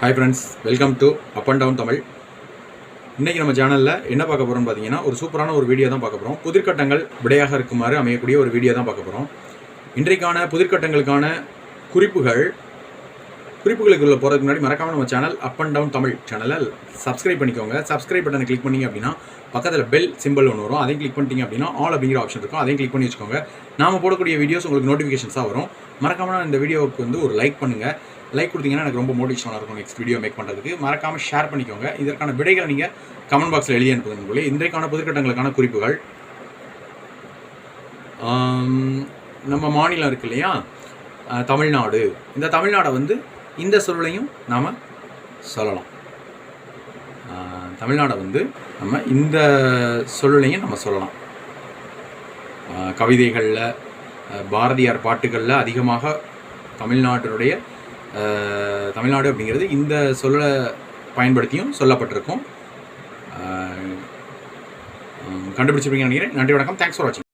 Hi friends welcome to up and down Tamil இன்றைக்கி நம்ம சேனலில் என்ன பார்க்க போகிறோம்னு பார்த்தீங்கன்னா ஒரு சூப்பரான ஒரு வீடியோ தான் பார்க்க போகிறோம் புதிர்கட்டங்கள் விடையாக இருக்குமாறு அமையக்கூடிய ஒரு வீடியோ தான் பார்க்க போகிறோம் இன்றைக்கான புதிர்கட்டங்களுக்கான குறிப்புகள் குறிப்புகளுக்குள்ளே போகிறதுக்கு முன்னாடி மறக்காம நம்ம channel up and down Tamil சேனலை சப்ஸ்கிரைப் பண்ணிக்கோங்க. சப்ஸ்கிரைப் பட்டனை கிளிக் பண்ணீங்க அப்படின்னா பக்கத்தில் பெல் சிம்பிள் ஒன்று வரும். அதையும் கிளிக் பண்ணிட்டீங்க அப்படின்னா ஆல் அப்படிங்கிற ஆப்ஷன் இருக்கும். அதையும் கிளிக் பண்ணி வச்சுக்கோங்க. நாம போடக்கூடிய வீடியோஸ் உங்களுக்கு நோட்டிஃபிகேஷன்ஸாக வரும். மறக்காமல் இந்த வீடியோவுக்கு வந்து ஒரு லைக் பண்ணுங்கள் லைக் கொடுத்தீங்கன்னா எனக்கு ரொம்ப மோட்டிவேஷனாக இருக்கும் நெக்ஸ்ட் வீடியோ மேக் பண்ணுறதுக்கு மறக்காமல் ஷேர் பண்ணிக்கோங்க. இதற்கான விடைகளை நீங்கள் கமெண்ட் பாக்ஸில் எழுதி அனுப்புங்க இன்றைக்கான புதுக்கட்டங்களுக்கான குறிப்புகள். நம்ம மாநிலம் இருக்கு இல்லையா? தமிழ்நாடு. இந்த தமிழ்நாடை வந்து இந்த சொல்லையும் நாம் சொல்லலாம். தமிழ்நாடை வந்து நம்ம இந்த சொல்லையும் நம்ம சொல்லலாம். கவிதைகளில் பாரதியார் பாட்டுகளில் அதிகமாக தமிழ்நாட்டினுடைய தமிழ்நாடு அப்படிங்கிறது இந்த சொல்ல பயன்படுத்தியும் சொல்லப்பட்டிருக்கும். கண்டுபிடிச்சிருப்பீங்கன்னு நினைக்கிறேன். நன்றி வணக்கம். தேங்க்ஸ் ஃபார் வாட்சிங்